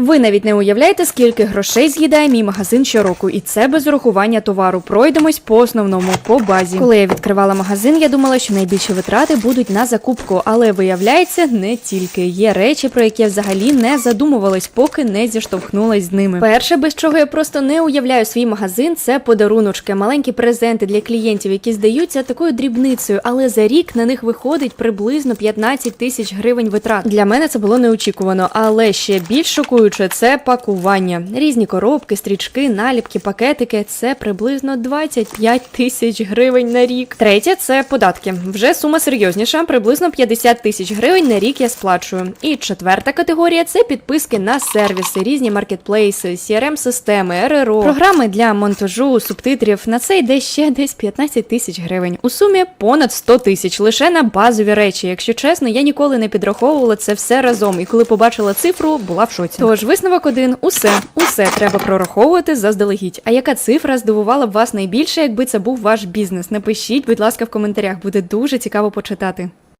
Ви навіть не уявляєте, скільки грошей з'їдає мій магазин щороку, і це без урахування товару. Пройдемось по основному, по базі. Коли я відкривала магазин, я думала, що найбільші витрати будуть на закупку, але виявляється, не тільки є речі, про які я взагалі не задумувалась, поки не зіштовхнулась з ними. Перше, без чого я просто не уявляю свій магазин, це подаруночки, маленькі презенти для клієнтів, які здаються такою дрібницею, але за рік на них виходить приблизно 15 тисяч гривень витрат. Для мене це було неочікувано, але ще більш шокуюче це пакування. Різні коробки, стрічки, наліпки, пакетики це приблизно 25 тисяч гривень на рік. Третє це податки. Вже сума серйозніша, приблизно 50 тисяч гривень на рік я сплачую. І четверта категорія це підписки на сервіси, різні маркетплейси, crm системи РРО, програми для монтажу, субтитрів. На це йде ще десь 15 тисяч гривень. У сумі понад 100 тисяч лише на базові речі. Якщо чесно, я ніколи не підраховувала це все разом. І коли побачила цифру, була в шоці. Тож висновок один: усе, усе треба прораховувати заздалегідь. А яка цифра здивувала б вас найбільше, якби це був ваш бізнес? Напишіть, будь ласка, в коментарях. Буде дуже цікаво почитати.